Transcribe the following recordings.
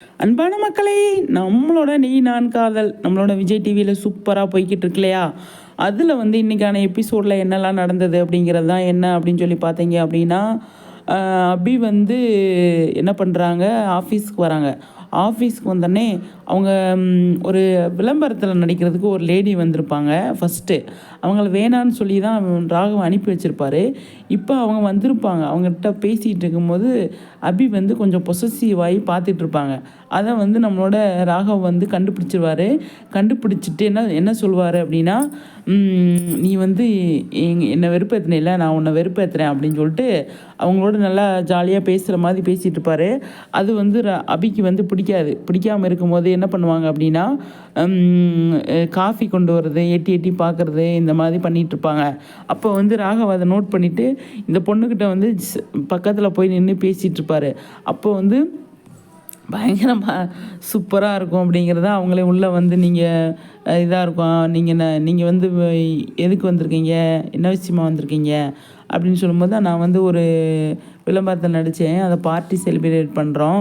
அன்பான மக்களே நம்மளோட நீ நான் காதல் நம்மளோட விஜய் டிவியில் சூப்பராக போய்கிட்டு இருக்கு இல்லையா? அதில் வந்து இன்றைக்கான எபிசோடில் என்னெல்லாம் நடந்தது அப்படிங்கிறது தான் என்ன அப்படின்னு சொல்லி பார்த்தீங்க அப்படின்னா அபி வந்து என்ன பண்ணுறாங்க ஆஃபீஸ்க்கு வராங்க. ஆஃபீஸ்க்கு வந்தோடனே அவங்க ஒரு விளம்பரத்தில் நடிக்கிறதுக்கு ஒரு லேடி வந்திருப்பாங்க ஃபஸ்ட்டு அவங்கள வேணான்னு சொல்லி தான் ராகவ் அனுப்பி வச்சுருப்பாரு. இப்போ அவங்க வந்திருப்பாங்க. அவங்ககிட்ட பேசிகிட்டு இருக்கும்போது அபி வந்து கொஞ்சம் பொசசிவ் ஆகி பார்த்துட்டு இருப்பாங்க. அதை வந்து நம்மளோட ராகவ் வந்து கண்டுபிடிச்சிருவாரு. கண்டுபிடிச்சிட்டு என்ன என்ன சொல்லுவார் அப்படின்னா நீ வந்து எங்க என்னை வெறுப்பேற்றினில்ல நான் உன்னை வெறுப்பேற்றுறேன் அப்படின்னு சொல்லிட்டு அவங்களோட நல்லா ஜாலியாக பேசுகிற மாதிரி பேசிகிட்டு இருப்பார். அது வந்து அபிக்கு வந்து பிடிக்காது. பிடிக்காமல் இருக்கும்போது என்ன பண்ணுவாங்க அப்படின்னா காஃபி கொண்டு வர்றது எட்டி எட்டி பார்க்குறது இந்த மாதிரி பண்ணிகிட்ருப்பாங்க அப்போ வந்து ராகவ் அதை நோட் பண்ணிவிட்டு இந்த பொண்ணுக்கிட்ட வந்து பக்கத்தில் போய் நின்று பேசிகிட்ருப்பார் அப்போ வந்து பயங்கரமாக சூப்பராக இருக்கும் அப்படிங்கிறத அவங்களே உள்ளே வந்து நீங்கள் இதாக இருக்கும். நீங்கள் நீங்கள் வந்து எதுக்கு வந்திருக்கீங்க? என்ன விஷயமா வந்திருக்கீங்க? அப்படின்னு சொல்லும்போது நான் வந்து ஒரு விளம்பரத்தில் நடித்தேன் அதை பார்ட்டி செலிப்ரேட் பண்ணுறோம்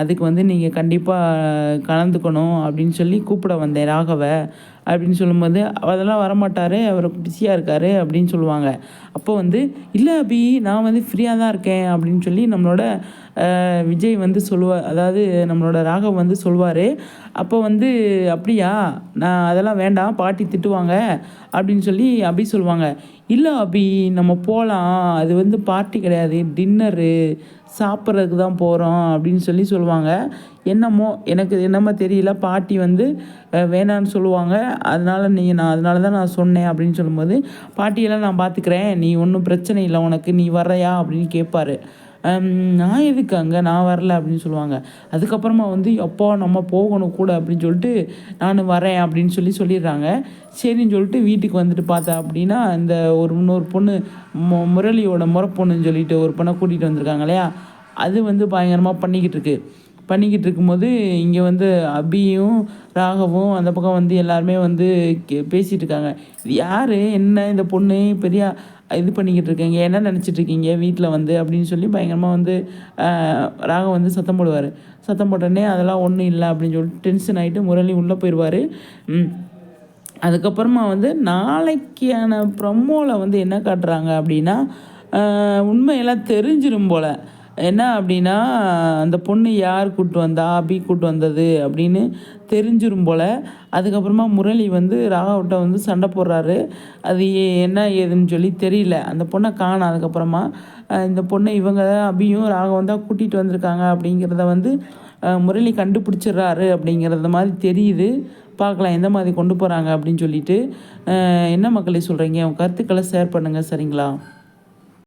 அதுக்கு வந்து நீங்கள் கண்டிப்பாக கலந்துக்கணும் அப்படின்னு சொல்லி கூப்பிட வந்தேன் ராகவை. அப்படின்னு சொல்லும்போது அதெல்லாம் வரமாட்டார் அவர் பிஸியாக இருக்கார் அப்படின்னு சொல்லுவாங்க. அப்போ வந்து இல்லை அபி நான் வந்து ஃப்ரீயாக தான் இருக்கேன் அப்படின்னு சொல்லி நம்மளோட விஜய் வந்து சொல்லுவார் அதாவது நம்மளோட ராகவ் வந்து சொல்வார். அப்போ வந்து அப்படியா? நான் அதெல்லாம் வேண்டாம் பாட்டி திட்டுவாங்க அப்படின்னு சொல்லி அபி சொல்லுவாங்க இல்லை அபி நம்ம போகலாம் அது வந்து பார்ட்டி கிடையாது. டின்னரு. சாப்பிட்றதுக்கு தான் போகிறோம் அப்படின்னு சொல்லி சொல்லுவாங்க. என்னமோ எனக்கு என்னமோ தெரியல. பாட்டி வந்து வேணான்னு சொல்லுவாங்க. அதனால் நீ நான் அதனால தான் நான் சொன்னேன் அப்படின்னு சொல்லும்போது பாட்டியெல்லாம் நான் பார்த்துக்கிறேன் நீ ஒன்றும் பிரச்சனை இல்லை. உனக்கு நீ வர்றையா? அப்படின்னு கேட்பாரு நான் எதுக்கு அங்கே? நான் வரல அப்படின்னு சொல்லுவாங்க. அதுக்கப்புறமா வந்து எப்போ நம்ம போகணும் கூட அப்படின்னு சொல்லிட்டு நான் வரேன் அப்படின்னு சொல்லி சொல்லிடுறாங்க. சரின்னு சொல்லிட்டு வீட்டுக்கு வந்துட்டு பார்த்தேன் அப்படின்னா இந்த ஒரு இன்னொரு பொண்ணு மு முரளியோட முறை பொண்ணுன்னு சொல்லிட்டு ஒரு பொண்ணை கூட்டிகிட்டு வந்திருக்காங்க இல்லையா? அது வந்து பயங்கரமாக பண்ணிக்கிட்டு இருக்கு. பண்ணிக்கிட்டு இருக்கும்போது இங்கே வந்து அபியும் ராகவும் அந்த பக்கம் வந்து எல்லாருமே வந்து கே- பேசிகிட்டு இருக்காங்க. இது யார்? என்ன இந்த பொண்ணு? பெரிய இது பண்ணிக்கிட்டு இருக்கீங்க. என்ன நினச்சிட்டு இருக்கீங்க வீட்டில் வந்து? அப்படின்னு சொல்லி பயங்கரமாக வந்து ராக ராகம் வந்து சத்தம் போடுவார். சத்தம் போட்டோடனே அதெல்லாம் ஒன்றும் இல்லை அப்படின்னு சொல்லிட்டு டென்ஷன் ஆகிட்டு முரளி உள்ளே போயிடுவார் அதுக்கப்புறமா வந்து நாளைக்கான ப்ரமோவில் வந்து என்ன காட்டுறாங்க அப்படின்னா உண்மையெல்லாம் தெரிஞ்சிடும் போல். என்ன அப்படின்னா அந்த பொண்ணு யார் கூப்பிட்டு வந்தா அபி கூப்பிட்டு வந்தது அப்படின்னு தெரிஞ்சிரும் போல். அதுக்கப்புறமா முரளி வந்து ராகவட்ட வந்து சண்டை போடுறாரு. அது என்ன ஏதுன்னு சொல்லி தெரியல. அந்த பொண்ணை காணும். அதுக்கப்புறமா இந்த பொண்ணை இவங்க தான் அபியும் ராகவன் தான் கூட்டிகிட்டு வந்திருக்காங்க அப்படிங்கிறத வந்து முரளி கண்டுபிடிச்சிடுறாரு அப்படிங்கிறத மாதிரி தெரியுது. பார்க்கலாம் எந்த மாதிரி கொண்டு போகிறாங்க அப்படின்னு சொல்லிட்டு. என்ன மக்களே சொல்கிறீங்க உங்கள் கருத்துக்களை ஷேர் பண்ணுங்கள் சரிங்களா?